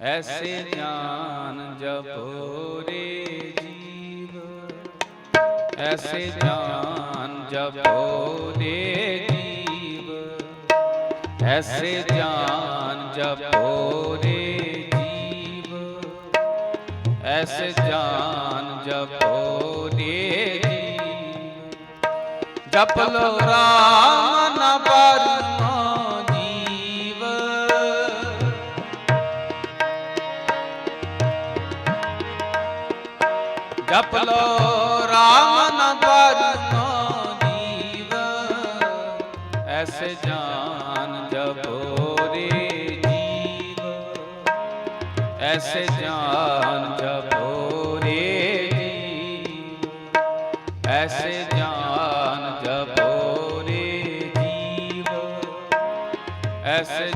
ਐਸੇ ਗਿਆਨ ਜਪੋ ਰੇ ਜੀਵ। ਐਸੇ ਗਿਆਨ ਜਪੋ ਰੇ ਜੀਵ। ਐਸੇ ਜਾਨ ਜਪੋ ਰੇ ਜੀਵ। ਐਸੇ ਗਿਆਨ ਜਪੋ ਰੇ ਜੀਵ। ਜਪ ਲੋ ਰਾਮ ਨ ਜਪ ਲੋ ਰਾਮ ਨ ਪਰਮੋ ਜੀਵ ਐਸੇ ਜਾਨ ਜਪੋ ਰੇ ਜੀਵ। ਐਸੇ ਜਾਨ ਜਪੋ ਰੇ ਜੀਵ। ਐਸੇ ਜਾਨ ਜਪੋ ਰੇ ਜੀਵ। ਐਸੇ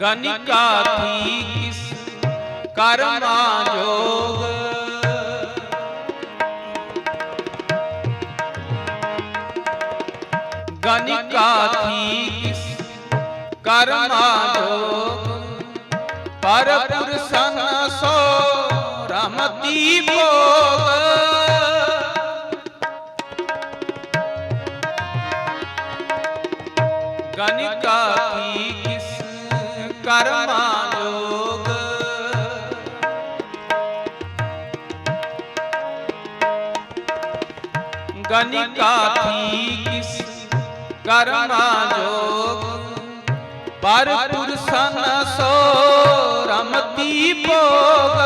ਗਨਿਕਾ ਥੀ ਕਿਸ ਕਰਮਾ ਜੋਗ। ਗਨਿਕਾ ਥੀ ਕਿਸ ਕਰਮਾ ਜੋਗ। ਪਰ ਪੁਰਸਨ ਸੋ ਰਮਤੀ ਭੋਗ। ਗਨਿਕਾ ਗਨਿਕਾ ਕੀ ਕਿਸ ਕਰਮਾ ਜੋਗ। ਪਰ ਪੁਰਸਨ ਸੋ ਰਮਤੀ ਭੋਗ।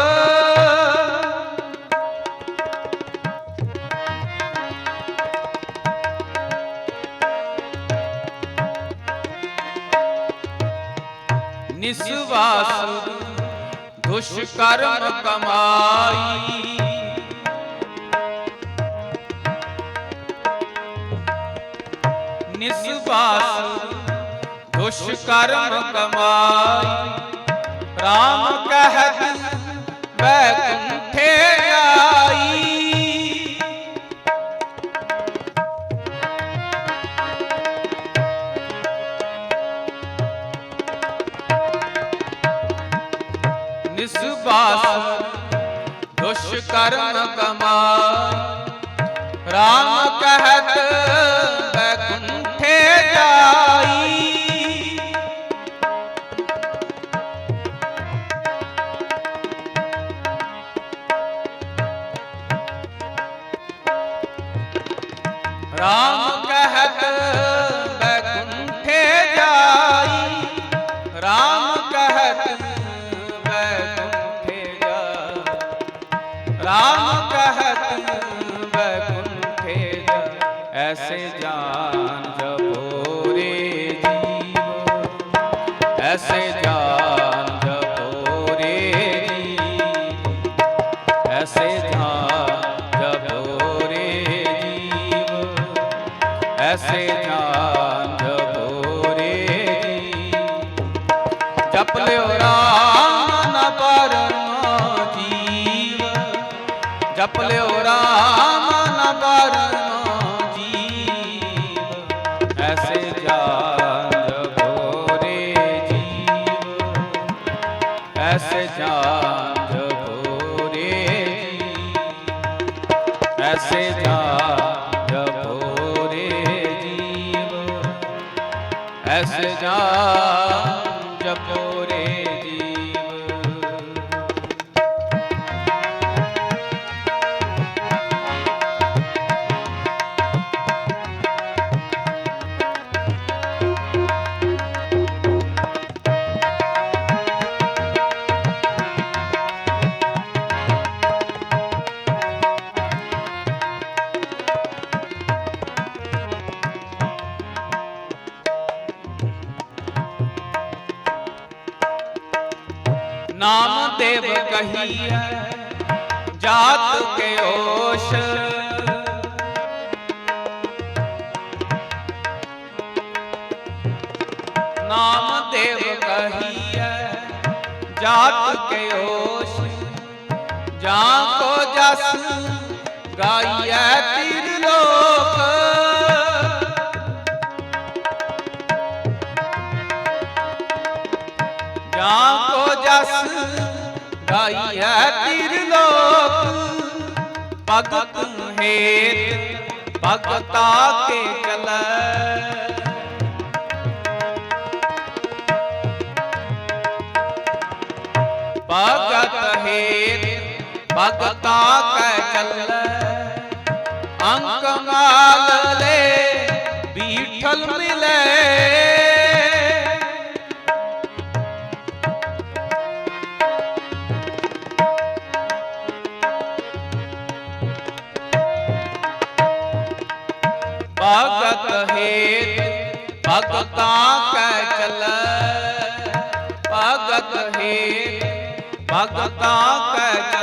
ਨਿਸਵਾਸ ਦੁਸ਼ਕਰਮ ਕਮਾਈ। ਦੁਸ਼ਕਰਮ ਕਮਾਈ। RAM ਕਹਿਤ ਬੈਕੁੰਠੇ ਐਸੇ ਜਾਨ ਜਪੋ ਰੇ ਜੀਵ ਐਸੇ ਜਾਨ ਜਪੋ ਰੇ ਜੀਵ ਐਸੇ ਜਾਨ ਜਪੋ ਰੇ ਜੀਵ ਐਸੇ ਜਾਨ ਜਪੋ ਰੇ ਜੀਵ ਜਪ ਲਿਓ ਰਾਮ ਨ ਪਰਮੋ ਜੀਵ। ਜਪ ਲਿਓ ਰਾਮ ਐਸੇ ਜਾਨ ਜਪੋ ਨਾਮ ਦੇਵ ਕਹੀਐ, ਜਾਤ ਕੇ ਓਸ਼। ਨਾਮ ਦੇਵ ਕਹੀਐ, ਜਾਤ ਕੇ ਓਸ਼। ਜਾਂ ਕੋ ਜਸ ਗਾਈਐ ਤੀਰ ਲੋਕ। ਜਾਂ ਕੋ ਜਸ ਗਾਈਐ ਤੀਰ ਲੋਕ ਭਗਤ ਹੇਤ ਭਗਤਾ ਕੇ ਚਲੈ। ਭਗਤ ਹੇਤ ਭਗਤਾ ਕੈ ਚੱਲੈ। ਭਗਤਾ ਕੈ ਚੱਲੈ ਭਗਤ ਹੇਤ ਭਗਤਾ ਕੈ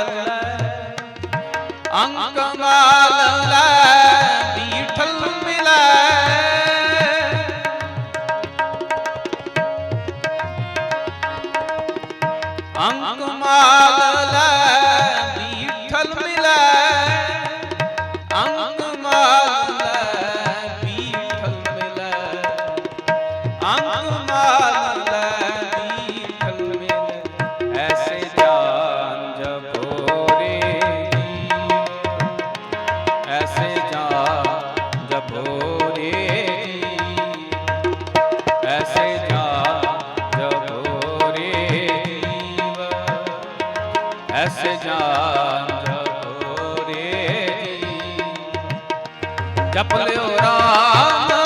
ਐਸੇ ਜਾਨ ਜਪੋਰੇ ਜਪ ਲਿਓ ਰਾਮ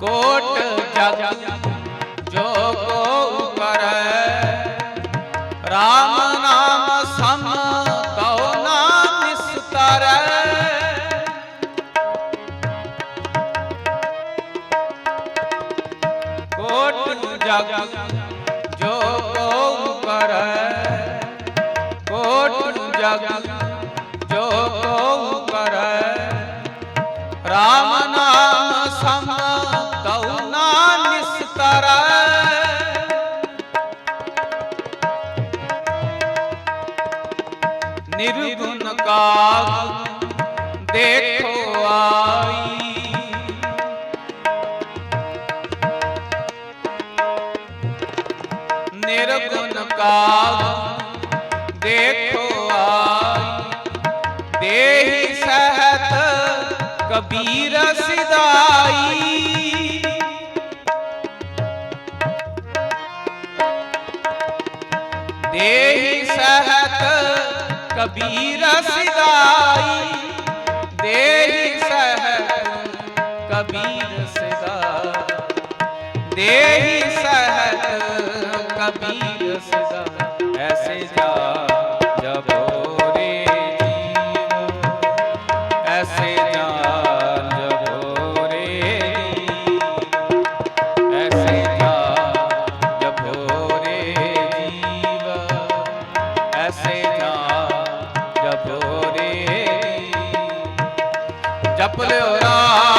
ਕੋਟ ਜਗ ਜੋ ਕੋ ਕਰੈ RAM ਨਾਮ ਸਮ ਕਉ ਨਾ ਨਿਸਤਰੈ ਕੋਟ ਜਗ ਜੋ ਕੋ ਕਰੈ ਕੋਟ ਜਗ ਨਿਰਗੁਣ ਕਾਗ ਦੇਖੋ ਆਈ। ਦੇਹੀ ਸਹਿਤ ਕਬੀਰ ਸਿਦਾਈ ਦੇਹੀ ਸਹਿਤ ਕਬੀਰ ਸਿਦਾਈ ਦੇਹੀ ਸਹਿਤ ਕਬੀਰ ਸਿਦਾਈ ਦੇਹੀ ਸਹਿਤ ਕਬੀਰ ਸਦਾ, ਐਸੇ ਜਾ ਜਬੋਰੇ ਜੀਵ ਐਸੇ ਜਾ ਜਬੋਰੇ ਜੀਵ ਐਸੇ ਜਾ ਜਬੋਰੇ ਜੀਵ ਐਸੇ ਜਾ ਜਬੋਰੇ ਰੇ ਜਪ ਲਿਓ ਰਾਮ।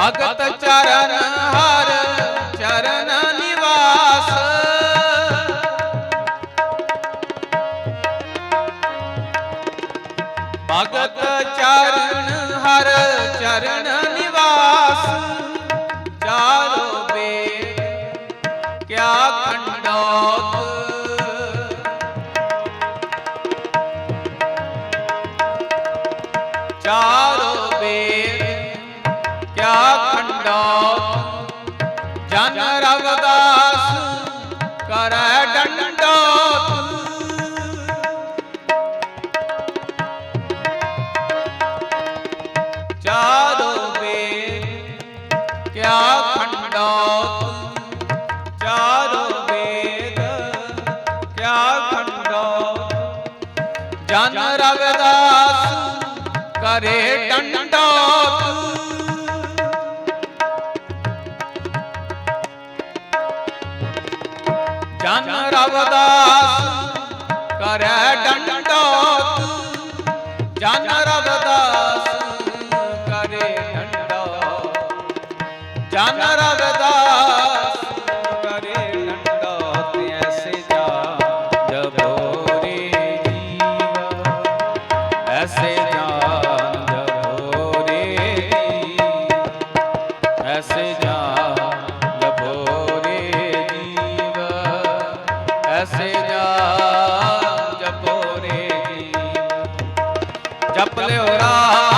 ਭਗਤ ਚਰਨ ਹਰ ਚਰਨ ਨਿਵਾਸ। ਭਗਤ ਚਰਨ ਹਰ ਚਰਨ ਨਿਵਾਸ। ਚਾਰੋ ਬੇ ਕਿਆ ਖੰਡ ਜਨ ਰਵਿਦਾਸ ਕਰੇ ਡੰਡੋ ਜਨ ਰਵਿਦਾਸ ਕਰੇ ਡੰਡੋ ਤੇ ਐਸੇ ਜਾ ਜਬੋਰੇ ਜੀਵ ਐਸੇ ਜਾਨ ਜਬੋਰੇ ਐਸੇ ਜਾ ਜਬੋਰੇ ਜੀਵ ਐਸੇ ਜਾ ਜਪ ਲਿਓ ਰਾਮ